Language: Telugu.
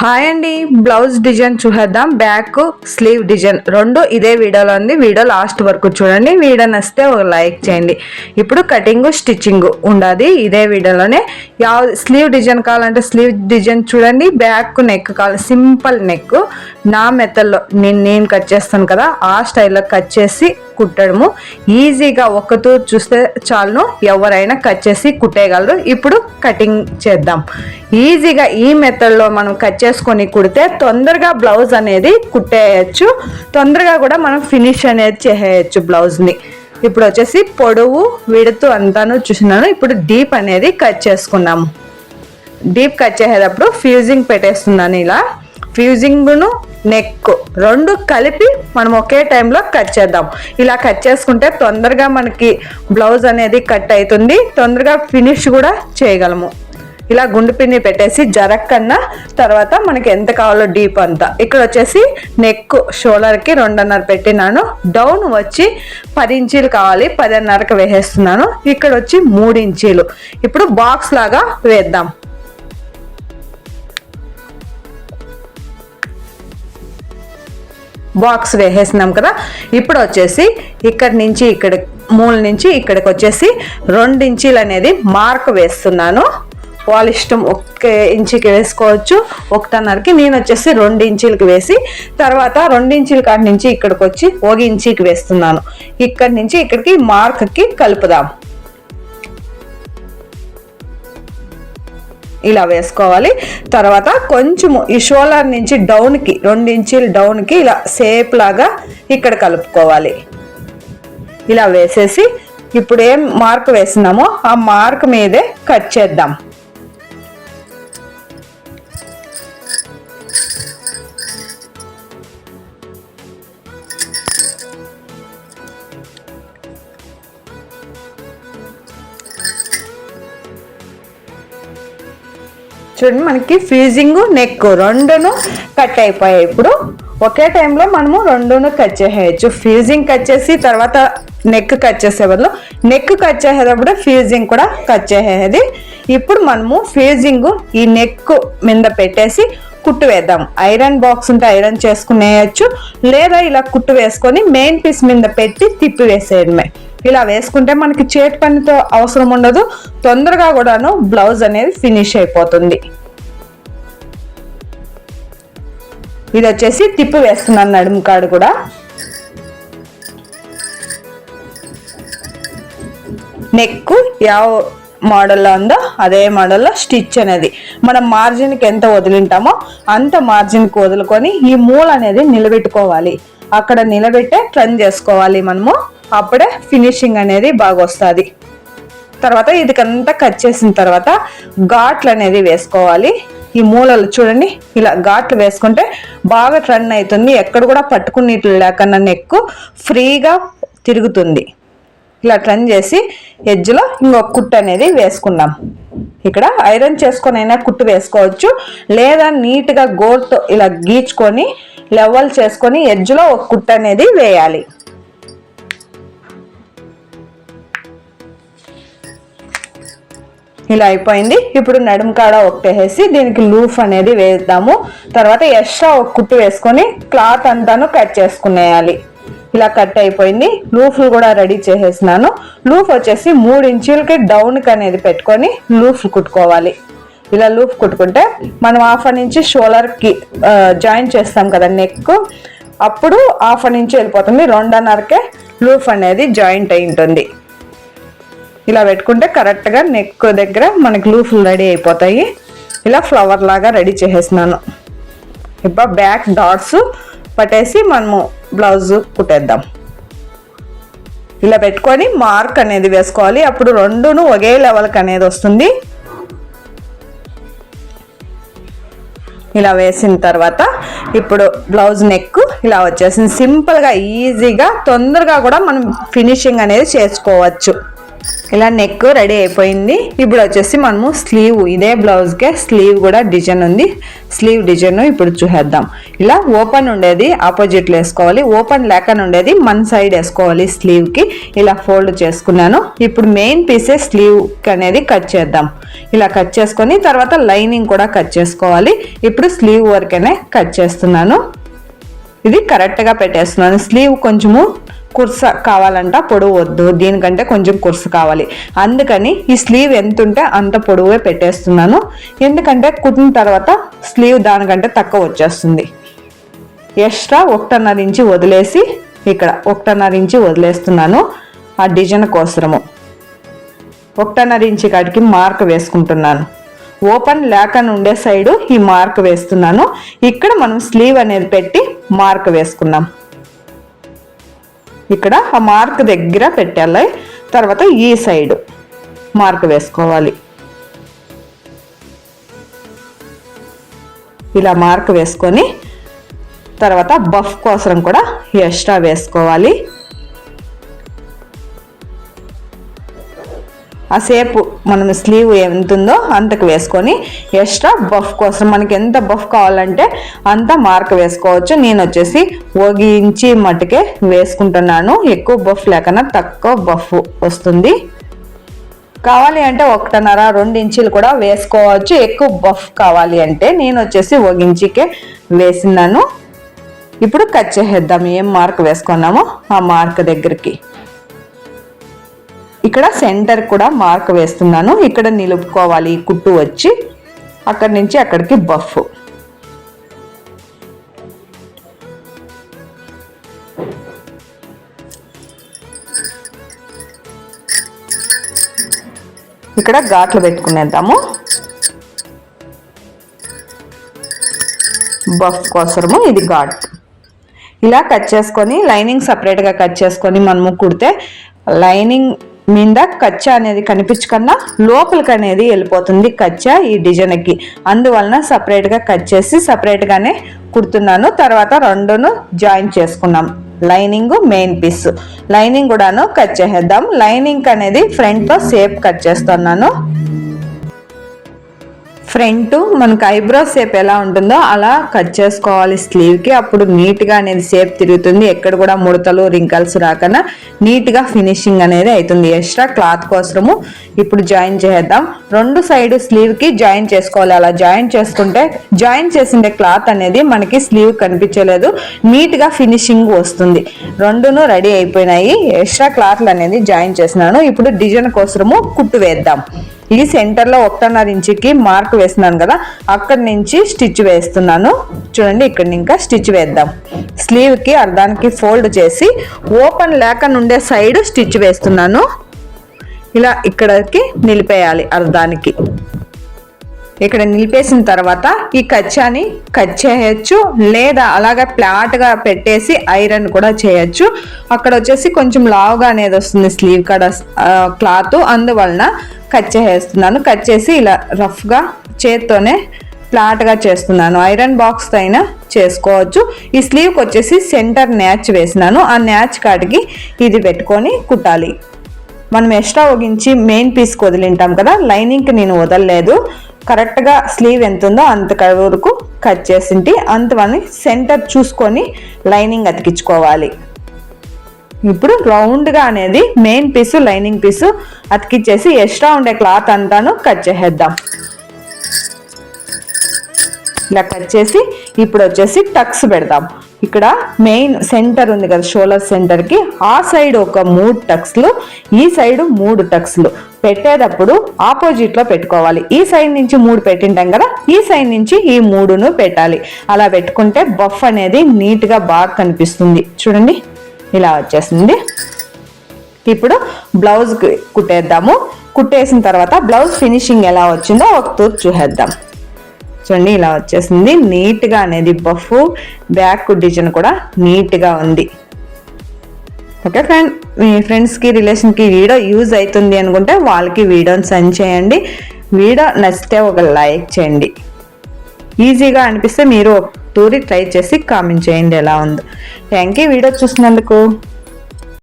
హాయ్ అండి. బ్లౌజ్ డిజైన్ చూసేద్దాం. Back sleeve design. రెండు ఇదే వీడియోలో ఉంది. వీడియో లాస్ట్ వరకు చూడండి. వీడియో నచ్చితే ఒక లైక్ చేయండి. ఇప్పుడు కటింగ్ స్టిచ్చింగ్ ఉండదు. ఇదే వీడియోలోనే. యా స్లీవ్ డిజైన్ కావాలంటే స్లీవ్ డిజైన్ చూడండి. బ్యాక్ నెక్ కావాలి. Simple neck. నా మెథడ్లో నేను నేను కట్ చేస్తాను కదా. ఆ స్టైల్లో కట్ చేసి కుట్టడము. ఈజీగా ఒక్కతూ చూస్తే చాలును. ఎవరైనా కట్ చేసి కుట్టేయగలరు. ఇప్పుడు కటింగ్ చేద్దాం. ఈజీగా ఈ మెథడ్లో మనం కట్ చేసుకొని కుడితే తొందరగా బ్లౌజ్ అనేది కుట్టేయచ్చు. తొందరగా కూడా మనం ఫినిష్ అనేది చేసేయచ్చు బ్లౌజ్ని ఇప్పుడు వచ్చేసి పొడవు విడుతు అంతాను చూసినాను. ఇప్పుడు డీప్ అనేది కట్ చేసుకున్నాము. డీప్ కట్ చేసేటప్పుడు ఫ్యూజింగ్ పెట్టేస్తున్నాను ఇలా. ఫ్యూజింగ్ను నెక్ రెండు కలిపి మనం ఒకే టైంలో కట్ చేద్దాం. ఇలా కట్ చేసుకుంటే తొందరగా మనకి బ్లౌజ్ అనేది కట్ అవుతుంది. తొందరగా ఫినిష్ కూడా చేయగలము. ఇలా గుండు పిన్ని పెట్టేసి జరక్కన్నా తర్వాత మనకి ఎంత కావాలో డీప్ అంతా. ఇక్కడ వచ్చేసి నెక్ షోల్డర్కి రెండున్నర పెట్టినాను. డౌన్ వచ్చి పది ఇంచీలు కావాలి. పదిన్నరకు వేసేస్తున్నాను. ఇక్కడ వచ్చి మూడు ఇంచీలు. ఇప్పుడు బాక్స్ లాగా వేద్దాం. బాక్స్ వేసేసినాం కదా ఇప్పుడు వచ్చేసి ఇక్కడి నుంచి ఇక్కడ మూల నుంచి ఇక్కడికి వచ్చేసి రెండు ఇంచీలు అనేది మార్క్ వేస్తున్నాను. వాళ్ళ ఇష్టం ఒక ఇంచుకి వేసుకోవచ్చు. ఒకటన్నరకి నేను వచ్చేసి రెండు ఇంచీలకి వేసి తర్వాత రెండు ఇంచీల కాడి నుంచి ఇక్కడికి వచ్చి ఒక ఇంచీకి వేస్తున్నాను. ఇక్కడి నుంచి ఇక్కడికి మార్క్కి కలుపుదాం. ఇలా వేసుకోవాలి. తర్వాత కొంచెము ఈ షోల్డర్ నుంచి డౌన్కి రెండు ఇంచీలు డౌన్కి ఇలా సేప్ లాగా ఇక్కడ కలుపుకోవాలి. ఇలా వేసేసి ఇప్పుడు ఏం మార్క్ వేసినామో ఆ మార్క్ మీదే కట్ చేద్దాం. చూడండి మనకి ఫ్యూజింగ్ నెక్ రెండును కట్ అయిపోయాయి. ఇప్పుడు ఒకే టైంలో మనము రెండును కట్ చేసేయచ్చు ఫ్యూజింగ్ కట్ చేసి తర్వాత నెక్ కట్ చేసే బదులు నెక్ కట్ చేసేటప్పుడు ఫ్యూజింగ్ కూడా కట్ చేసేది. ఇప్పుడు మనము ఫ్యూజింగ్ ఈ నెక్ మీద పెట్టేసి కుట్టు వేద్దాం. ఐరన్ బాక్స్ ఉంటే ఐరన్ చేసుకునేయచ్చు. లేదా ఇలా కుట్టు వేసుకొని మెయిన్ పీస్ మీద పెట్టి తిప్పి వేసేయడమే. ఇలా వేసుకుంటే మనకి చేతి పనితో అవసరం ఉండదు. తొందరగా కూడాను బ్లౌజ్ అనేది ఫినిష్ అయిపోతుంది. ఇది వచ్చేసి తిప్పు వేస్తున్నాను నడుము కాడు కూడా. నెక్ యావ మోడల్లో ఉందో అదే మోడల్లో స్టిచ్ అనేది. మనం మార్జిన్కి ఎంత వదిలింటామో అంత మార్జిన్కి వదులుకొని ఈ మూల అనేది నిలబెట్టుకోవాలి. అక్కడ నిలబెట్టే ట్రన్ చేసుకోవాలి మనము. అప్పుడే ఫినిషింగ్ అనేది బాగా వస్తుంది తర్వాత ఇదికంతా కట్ చేసిన తర్వాత ఘాట్లు అనేది వేసుకోవాలి. ఈ మూలలు చూడండి ఇలా ఘాట్లు వేసుకుంటే బాగా ట్రన్ అవుతుంది. ఎక్కడ కూడా పట్టుకున్నట్లు లేకన్నా నెక్కు ఫ్రీగా తిరుగుతుంది. ఇలా ట్రన్ చేసి ఎడ్జ్లో ఇంకొక కుట్టు అనేది వేసుకుందాం. ఇక్కడ ఐరన్ చేసుకొని అయినా కుట్టు వేసుకోవచ్చు. లేదా నీట్గా గోర్తో ఇలా గీచుకొని లెవెల్ చేసుకొని ఎడ్జ్లో ఒక కుట్టు అనేది వేయాలి. ఇలా అయిపోయింది. ఇప్పుడు నడుము కాడ ఒకటేసి దీనికి లూఫ్ అనేది వేద్దాము. తర్వాత ఎక్స్ట్రా ఒక కుట్టు వేసుకొని క్లాత్ అంతాను కట్ చేసుకునేయాలి. ఇలా కట్ అయిపోయింది. లూఫ్లు కూడా రెడీ చేసేసినాను. లూఫ్ వచ్చేసి మూడు ఇంచులకి డౌన్కి అనేది పెట్టుకొని లూఫ్ కుట్టుకోవాలి. ఇలా లూఫ్ కుట్టుకుంటే మనం హాఫ్ నుంచి షోలర్కి జాయిన్ చేస్తాం కదా నెక్. అప్పుడు హాఫ్ నుంచి వెళ్ళిపోతుంది. రెండున్నరకే లూఫ్ అనేది జాయింట్ అయి ఉంటుంది. ఇలా పెట్టుకుంటే కరెక్ట్గా నెక్ దగ్గర మనకి లూఫ్లు రెడీ అయిపోతాయి. ఇలా ఫ్లవర్ లాగా రెడీ చేసేసినాను. ఇప్పుడు బ్యాక్ డాట్స్ పట్టేసి మనము బ్లౌజ్ కుట్టేద్దాం. ఇలా పెట్టుకొని మార్క్ అనేది వేసుకోవాలి. అప్పుడు రెండును ఒకే లెవెల్కి అనేది వస్తుంది. ఇలా వేసిన తర్వాత ఇప్పుడు బ్లౌజ్ నెక్ ఇలా వచ్చేసింది. సింపుల్గా ఈజీగా తొందరగా కూడా మనం ఫినిషింగ్ అనేది చేసుకోవచ్చు. ఇలా నెక్ రెడీ అయిపోయింది. ఇప్పుడు వచ్చేసి మనము స్లీవ్ ఇదే బ్లౌజ్కే స్లీవ్ కూడా డిజైన్ ఉంది. స్లీవ్ డిజైన్ ఇప్పుడు చూసేద్దాం. ఇలా ఓపెన్ ఉండేది ఆపోజిట్లో వేసుకోవాలి. ఓపెన్ లేకుండా ఉండేది మన సైడ్ వేసుకోవాలి స్లీవ్కి ఇలా ఫోల్డ్ చేసుకున్నాను. ఇప్పుడు మెయిన్ పీసే స్లీవ్ అనేది కట్ చేద్దాం. ఇలా కట్ చేసుకొని తర్వాత లైనింగ్ కూడా కట్ చేసుకోవాలి. ఇప్పుడు స్లీవ్ వరకనే కట్ చేస్తున్నాను. ఇది కరెక్ట్గా పెట్టేస్తున్నాను. స్లీవ్ కొంచెము కుర్స కావాలంట పొడవు వద్దు. దీనికంటే కొంచెం కుర్స కావాలి. అందుకని ఈ స్లీవ్ ఎంత ఉంటే అంత పొడవే పెట్టేస్తున్నాను. ఎందుకంటే కుట్టిన తర్వాత స్లీవ్ దానికంటే తక్కువ వచ్చేస్తుంది. ఎక్స్ట్రా ఒకటిన్నర ఇంచి వదిలేసి ఇక్కడ ఒకటిన్నర ఇంచి వదిలేస్తున్నాను ఆ డిజైన్ కోసము. ఒకటిన్నర ఇంచి కాడికి మార్క్ వేసుకుంటున్నాను. ఓపెన్ లేకుండా ఉండే సైడు ఈ మార్క్ వేస్తున్నాను. ఇక్కడ మనం స్లీవ్ అనేది పెట్టి మార్క్ వేసుకున్నాం. ఇక్కడ ఆ మార్క్ దగ్గర పెట్టాలి. తర్వాత ఈ సైడ్ మార్క్ వేసుకోవాలి. ఇలా మార్క్ వేసుకొని తర్వాత బఫ్ కోసం కూడా ఎక్స్ట్రా వేసుకోవాలి. ఆ సేపు మనం స్లీవ్ ఎంత ఉందో అంతకు వేసుకొని ఎక్స్ట్రా బఫ్ కోసం మనకి ఎంత బఫ్ కావాలంటే అంత మార్క్ వేసుకోవచ్చు. నేను వచ్చేసి ఒక ఇంచి మట్టుకే వేసుకుంటున్నాను. ఎక్కువ బఫ్ లేకన్నా తక్కువ బఫ్ వస్తుంది. కావాలి అంటే ఒకటిన్నర రెండు ఇంచులు కూడా వేసుకోవచ్చు. ఎక్కువ బఫ్ కావాలి అంటే నేను వచ్చేసి ఒక ఇంచికే వేసినాను ఇప్పుడు కట్ చేసేద్దాం. ఏం మార్క్ వేసుకున్నామో ఆ మార్క్ దగ్గరికి. ఇక్కడ సెంటర్ కూడా మార్క్ వేస్తున్నాను. ఇక్కడ నిలుపుకోవాలి కుట్టు వచ్చి. అక్కడి నుంచి అక్కడికి బఫ్. ఇక్కడ ఘాట్లు పెట్టుకునేద్దాము. బఫ్ కోసము ఇది ఘాట్. ఇలా కట్ చేసుకొని లైనింగ్ సపరేట్గా కట్ చేసుకొని మనము కుడితే లైనింగ్ మీద కచ్చా అనేది కనిపించకుండా లోపలికి అనేది వెళ్ళిపోతుంది కచ్చా ఈ డిజైన్కి. అందువలన సపరేట్గా కట్ చేసి సపరేట్గానే కుడుతున్నాను. తర్వాత రెండును జాయిన్ చేసుకున్నాం. Lining main piece. లైనింగ్ కూడాను కట్ చేసేద్దాం. లైనింగ్ అనేది ఫ్రంట్తో సేప్ కట్ చేస్తున్నాను. ఫ్రంట్ మనకు ఐబ్రో షేప్ ఎలా ఉంటుందో అలా కట్ చేసుకోవాలి స్లీవ్కి. అప్పుడు నీట్గా అనేది షేప్ తిరుగుతుంది. ఎక్కడ కూడా ముడతలు రింకల్స్ రాకుండా నీట్గా ఫినిషింగ్ అనేది అవుతుంది ఎక్స్ట్రా క్లాత్ కోసము ఇప్పుడు జాయిన్ చేద్దాం. రెండు సైడ్ స్లీవ్కి జాయిన్ చేసుకోవాలి. అలా జాయిన్ చేసుకుంటే జాయిన్ చేసిండే క్లాత్ అనేది మనకి స్లీవ్ కనిపించలేదు. నీట్గా ఫినిషింగ్ వస్తుంది. రెండును రెడీ అయిపోయినాయి. ఎక్స్ట్రా క్లాత్లు అనేది జాయిన్ చేసినాను. ఇప్పుడు డిజైన్ కోసము కుట్టు వేద్దాం. ఈ సెంటర్లో ఒకటిన్నర ఇంచుకి మార్క్ వేస్తున్నాను కదా అక్కడి నుంచి స్టిచ్ వేస్తున్నాను. చూడండి ఇక్కడ ఇంకా స్టిచ్ వేద్దాం. స్లీవ్కి అర్ధానికి ఫోల్డ్ చేసి ఓపెన్ లేక నుండే సైడ్ స్టిచ్ వేస్తున్నాను. ఇలా ఇక్కడికి నిలిపేయాలి అర్ధానికి. ఇక్కడ నిలిపేసిన తర్వాత ఈ కచ్చాని కట్ చేయొచ్చు లేదా అలాగే ప్లాట్గా పెట్టేసి ఐరన్ కూడా చేయొచ్చు. అక్కడ వచ్చేసి కొంచెం లావుగా అనేది వస్తుంది స్లీవ్ కడ క్లాత్. అందువలన కట్ చేసేస్తున్నాను కట్ చేసి ఇలా రఫ్గా చేత్తోనే ఫ్లాట్గా చేస్తున్నాను. ఐరన్ బాక్స్ అయినా చేసుకోవచ్చు. ఈ స్లీవ్కి వచ్చేసి సెంటర్ న్యాచ్ వేసినాను. ఆ న్యాచ్ కాటికి ఇది పెట్టుకొని కుట్టాలి. మనం ఎక్స్ట్రా ఒగించి మెయిన్ పీస్కి వదిలింటాం కదా లైనింగ్కి నేను వదలలేదు. కరెక్ట్గా స్లీవ్ ఎంత ఉందో అంత వరకు కట్ చేసింటి. అంతవని సెంటర్ చూసుకొని లైనింగ్ అతికించుకోవాలి. ఇప్పుడు రౌండ్గా అనేది మెయిన్ పీసు లైనింగ్ పీసు అతికిచ్చేసి ఎక్స్ట్రా ఉండే క్లాత్ అంతాను కట్ చేసేద్దాం. ఇలా కట్ చేసి ఇప్పుడు వచ్చేసి టక్స్ పెడదాం. ఇక్కడ మెయిన్ సెంటర్ ఉంది కదా షోలర్ సెంటర్కి ఆ సైడ్ ఒక మూడు టక్స్లు ఈ సైడ్ మూడు టక్స్లు పెట్టేటప్పుడు ఆపోజిట్లో పెట్టుకోవాలి. ఈ సైడ్ నుంచి మూడు పెట్టింటాం కదా ఈ సైడ్ నుంచి ఈ మూడును పెట్టాలి. అలా పెట్టుకుంటే బఫ్ అనేది నీట్గా బాగా కనిపిస్తుంది. చూడండి ఇలా వచ్చేసింది. ఇప్పుడు బ్లౌజ్ కుట్టేద్దాము. కుట్టేసిన తర్వాత బ్లౌజ్ ఫినిషింగ్ ఎలా వచ్చిందో ఒక తూర్పు చూసేద్దాం. చూడండి ఇలా వచ్చేసింది. నీట్గా అనేది బఫ్ బ్యాక్ డిజైన్ కూడా నీట్గా ఉంది. ఓకే ఫ్రెండ్ మీ ఫ్రెండ్స్కి రిలేషన్కి వీడియో యూజ్ అవుతుంది అనుకుంటే వాళ్ళకి వీడియోని సెండ్ చేయండి. వీడియో నచ్చితే ఒక లైక్ చేయండి. ఈజీగా అనిపిస్తే మీరు టూరి ట్రై చేసి కామెంట్ చేయండి ఎలా ఉందో. థ్యాంక్ యూ వీడియో చూసినందుకు.